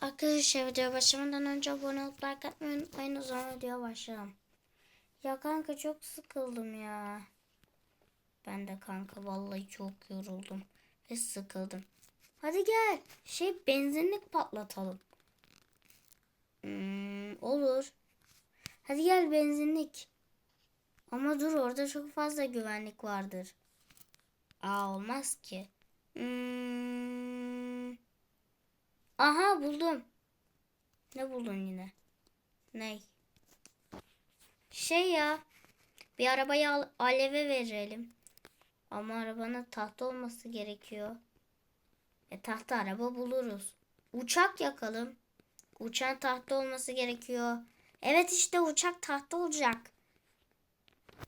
Arkadaşlar video başlamadan önce abone olup like atmayı unutmayın. O zaman video başlayalım. Ya kanka çok sıkıldım ya. Ben de kanka vallahi çok yoruldum ve sıkıldım. Hadi gel şey benzinlik patlatalım. Hmm, olur. Hadi gel benzinlik. Ama dur orada çok fazla güvenlik vardır. Aa olmaz ki. Hmm. Aha buldum. Ne buldun yine? Ney? Şey ya. Bir arabayı al- aleve verelim. Ama arabanın tahta olması gerekiyor. E tahta araba buluruz. Uçak yakalım. Uçağın tahta olması gerekiyor. Evet işte uçak tahta olacak.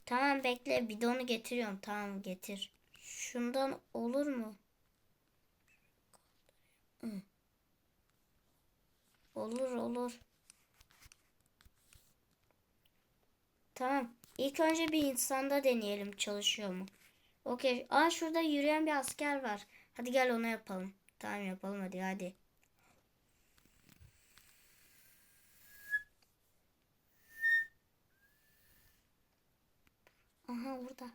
Tamam bekle bidonu getiriyorum. Tamam getir. Şundan olur mu? Hı. Olur olur. Tamam. İlk önce bir insanda deneyelim çalışıyor mu? Okey. Aa şurada yürüyen bir asker var. Hadi gel onu yapalım. Tamam yapalım hadi hadi. Aha burada.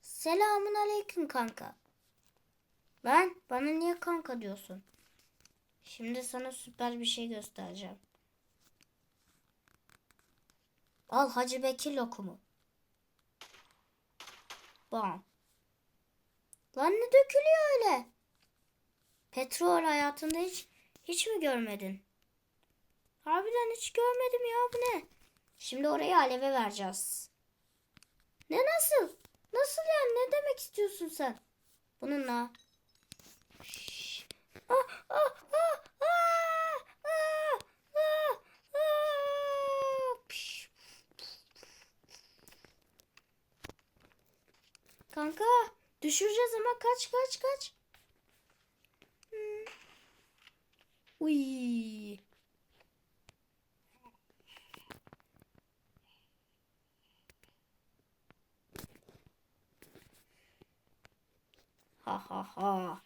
Selamun aleyküm kanka. Lan bana niye kanka diyorsun? Şimdi sana süper bir şey göstereceğim. Al Hacı Bekir lokumu. Bam. Lan ne dökülüyor öyle? Petrol hayatında hiç hiç mi görmedin? Harbiden hiç görmedim ya bu ne? Şimdi orayı aleve vereceğiz. Ne nasıl? Nasıl yani ne demek istiyorsun sen? Bununla. Kanka düşüreceğiz ama kaç kaç kaç. Hmm. Uy. Ha ha ha.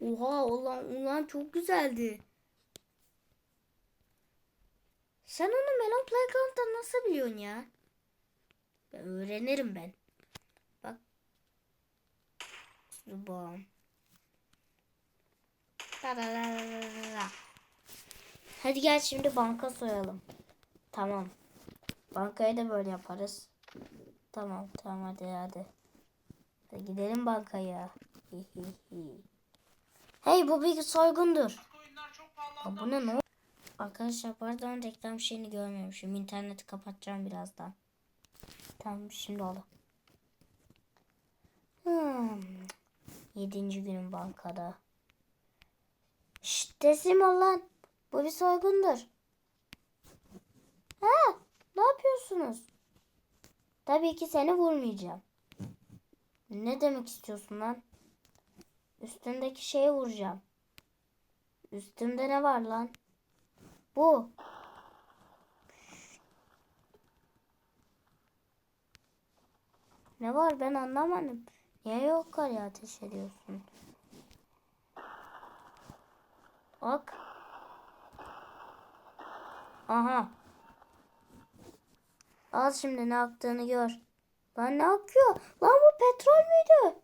Oha ulan, ulan çok güzeldi. Sen onu Melon Playground'da nasıl biliyorsun ya? Ben öğrenirim ben. Bak. Zubam. Hadi gel şimdi banka soyalım. Tamam. Bankayı da böyle yaparız. Tamam tamam hadi hadi. Hadi gidelim bankaya. Hihihi. Hey bu bir soygundur. Aa, bu ne ne? Arkadaşlar pardon reklam şeyini görmemişim. İnterneti kapatacağım birazdan. Tamam şimdi oldu. Hmm. Yedinci günüm bankada. Şşt teslim ol lan. Bu bir soygundur. Ha, ne yapıyorsunuz? Tabii ki seni vurmayacağım. Ne demek istiyorsun lan? Üstündeki şeye vuracağım. Üstümde ne var lan? Bu. Ne var ben anlamadım. Niye yok ya ateş ediyorsun? Bak. Aha. Al şimdi ne aktığını gör. Lan ne akıyor? Lan bu petrol müydü?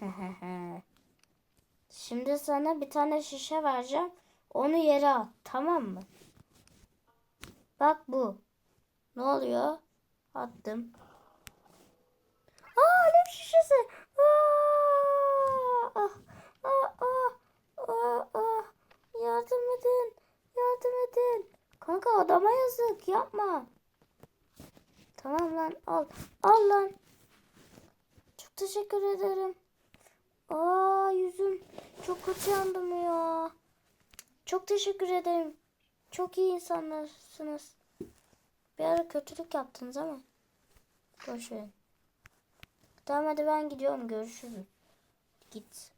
Şimdi sana bir tane şişe vereceğim. Onu yere at. Tamam mı? Bak bu. Ne oluyor? Attım. Aa alev şişesi. Aa, ah, ah, ah, ah, ah. Yardım edin. Yardım edin. Kanka adama yazık. Yapma. Tamam lan al. Al lan. Çok teşekkür ederim. Aa yüzüm çok kötü yandım ya. Çok teşekkür ederim. Çok iyi insanlarsınız. Bir ara kötülük yaptınız ama. Boş. Tamam hadi ben gidiyorum. Görüşürüz. Git.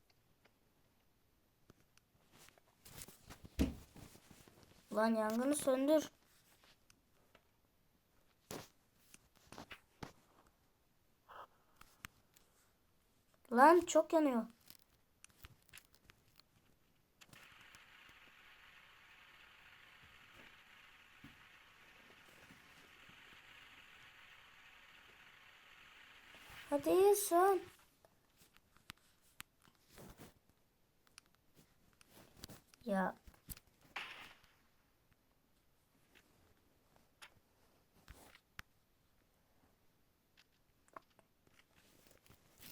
Lan yangını söndür. Lan çok yanıyor. Hadi son. Ya.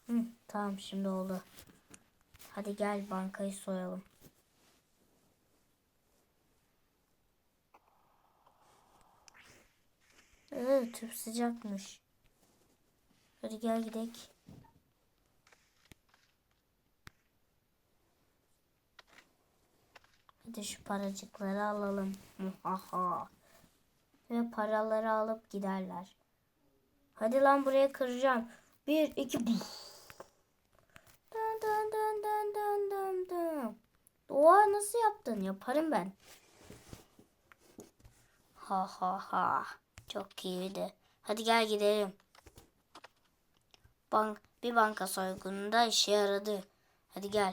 Hmm tamam şimdi oldu. Hadi gel bankayı soyalım. Evet, tüp sıcakmış. Hadi gel gidelim. Hadi şu paracıkları alalım. Muhaha. Ve paraları alıp giderler. Hadi lan buraya kıracağım. Bir, iki, buf. Oha nasıl yaptın? Yaparım ben. Ha ha ha. Çok iyiydi. Hadi gel gidelim. Bank, bir banka soygununda işe yaradı. Hadi gel.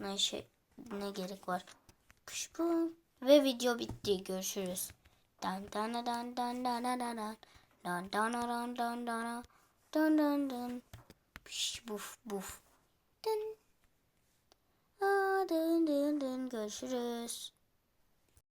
Ne şey ne gerek var? Kuşbun. Ve video bitti. Görüşürüz. Dan dan dan dan dan dan dan dan dan dan dan dan dan dan dan dan buf buf. Dın. Aa, dün dün dün görüşürüz.